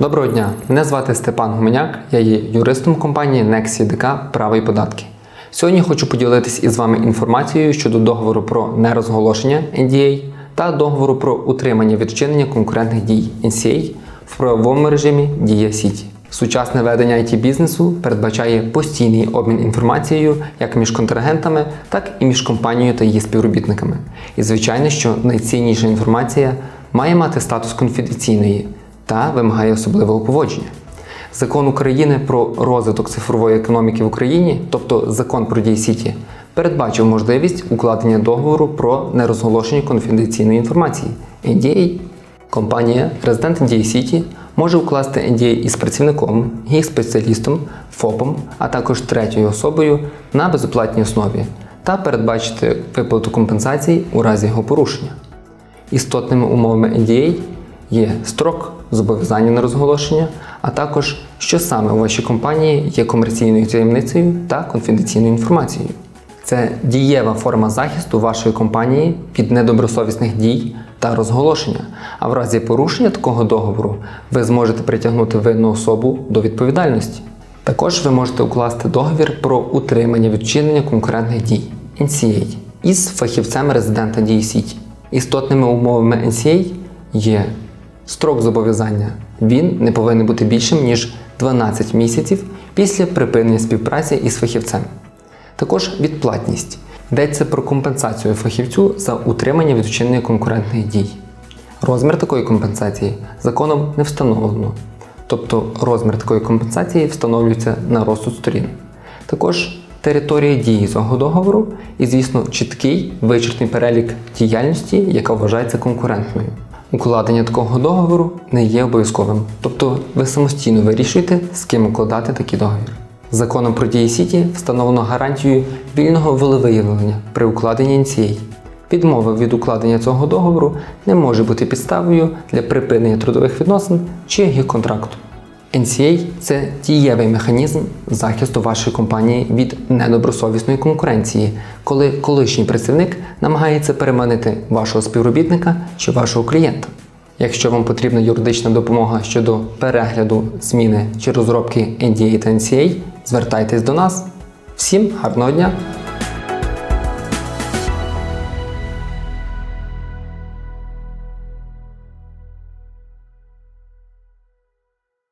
Доброго дня, мене звати Степан Гуменяк, я є юристом компанії Nexi DK Право і податки. Сьогодні хочу поділитись із вами інформацією щодо договору про нерозголошення NDA та договору про утримання від вчинення конкурентних дій NCA в правовому режимі Дія Сіті. Сучасне ведення it бізнесу передбачає постійний обмін інформацією як між контрагентами, так і між компанією та її співробітниками. І звичайно, що найцінніша інформація має мати статус конфіденційної та вимагає особливого поводження. Закон України про розвиток цифрової економіки в Україні, тобто закон про дії сіті, передбачив можливість укладення договору про нерозголошення конфіденційної інформації NDA. Компанія Резидент NDA City може укласти NDA із працівником, їх спеціалістом, ФОПом, а також третьою особою на безоплатній основі та передбачити виплату компенсацій у разі його порушення. Істотними умовами NDA є строк зобов'язання на розголошення, а також що саме у вашій компанії є комерційною таємницею та конфіденційною інформацією. Це дієва форма захисту вашої компанії від недобросовісних дій та розголошення. А в разі порушення такого договору ви зможете притягнути винну особу до відповідальності. Також ви можете укласти договір про утримання від вчинення конкурентних дій NCA із фахівцем резидента дії сіті. Істотними умовами NCA є строк зобов'язання. Він не повинен бути більшим ніж 12 місяців після припинення співпраці із фахівцем. Також відплатність. Йдеться про компенсацію фахівцю за утримання від вчинення конкурентних дій. Розмір такої компенсації законом не встановлено, тобто розмір такої компенсації встановлюється на розсуд сторін. Також територія дії цього договору і, звісно, чіткий вичерпний перелік діяльності, яка вважається конкурентною. Укладення такого договору не є обов'язковим, тобто ви самостійно вирішуєте, з ким укладати такий договір. Законом про дії сіті встановлено гарантію вільного волевиявлення при укладенні NCA. Відмова від укладення цього договору не може бути підставою для припинення трудових відносин чи їх контракту. NCA – це дієвий механізм захисту вашої компанії від недобросовісної конкуренції, коли колишній працівник намагається переманити вашого співробітника чи вашого клієнта. Якщо вам потрібна юридична допомога щодо перегляду, зміни чи розробки NDA та NCA, звертайтесь до нас. Всім гарного дня!